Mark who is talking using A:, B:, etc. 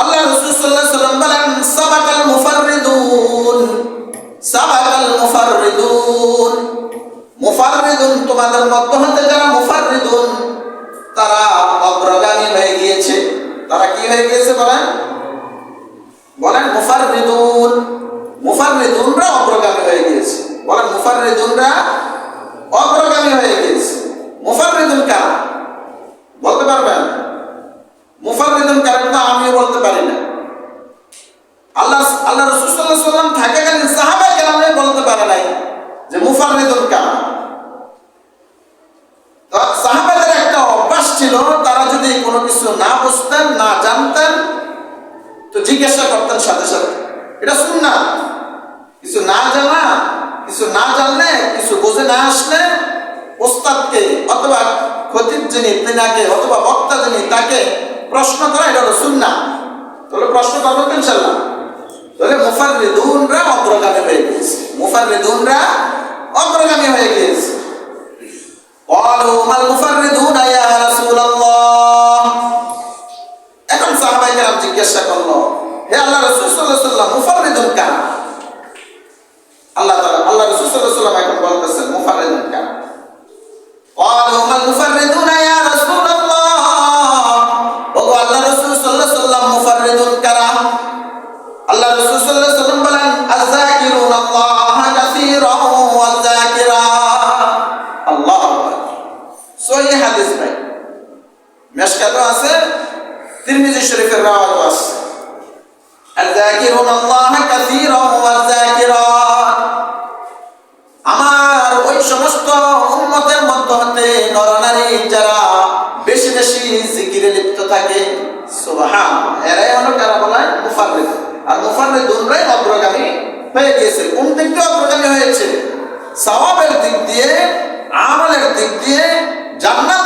A: আল্লাহ রসুল আলাইহি সাল্লাম বলেন, সাবাকাল মুফাররিদুন সাবাকাল মুফাররিদুন। মুফাররিদুন তোমাদের মধ্য হতে যারা মুফাররিদুন, তারা অগ্রগামী হয়ে গিয়েছে। তারা কি হয়ে গিয়েছে বলেন? বলেন মুফাররিদুন। মুফাররিদুনরা অগ্রগামী হয়ে গিয়েছে। বলেন মুফাররিদুনরা অগ্রগামী হয়ে গিয়েছে মুফাররিদুন কারা বলতে পারবেন মুফাররিদুন কারা তো আমিও বলতে পারি না আল্লাহ আল্লাহ রাসূল সাল্লাল্লাহু আলাইহি সাল্লাম থাকাকালীন সাহাবায়ে কেরামে বলতে পারে নাই যে মুফাররিদুন কারা সাহাবাদের একটা অভ্যাস ছিল, তারা যদি কোনো কিছু না বুঝতেন, না জানতেন, তো জিজ্ঞাসা করতেন সাথে সাথে। এটা শুন না কিছু না জানা, কিছু না জানলে, কিছু বুঝে না আসলে ওস্তাদকে অথবা খতিব যিনি, তিনাকে অথবা বক্তা যিনি, তাকে প্রশ্ন করা, এটা হলো সুন্না তাহলে প্রশ্ন করব তো ইনশাল্লাহ তাহলে মুফাররিদুনরা অগ্রগামী হয়ে গিয়েছে মুফাররিদুনরা অগ্রগামী হয়ে গিয়েছে قالوا ما المفردون يا رسول الله এখন সাহাবাই কেরাম জিজ্ঞাসা করলো হে আল্লাহ রসুল সাল্লাহ সাল্লাম মুফারিদুন কারা আল্লাহ তাআলা আল্লাহ রসুল সাল্লাহ সাল্লাম এখন বলতেছেন মুফারিদুন কারা قالوا ما সহি হাদিস ভাই মেশকাতও আছে তিরমিজি শরীফের রাওয়াতও আছে الذاكرون الله كثيرا والذاكرات আমার ওই সমস্ত উম্মতের মধ্য হতে নরনারী যারা বেশি বেশি জিকিরে লিপ্ত থাকে সুবহান এরাই হলো কারা বলা হয় মুফাররিদ আর মুফাররিদুনরাই অগ্রগামী হয়ে গিয়েছে কোন দিক দিয়ে অগ্রগামী হয়েছে সওয়াবের দিক দিয়ে আমলের দিক দিয়ে জান্নাতে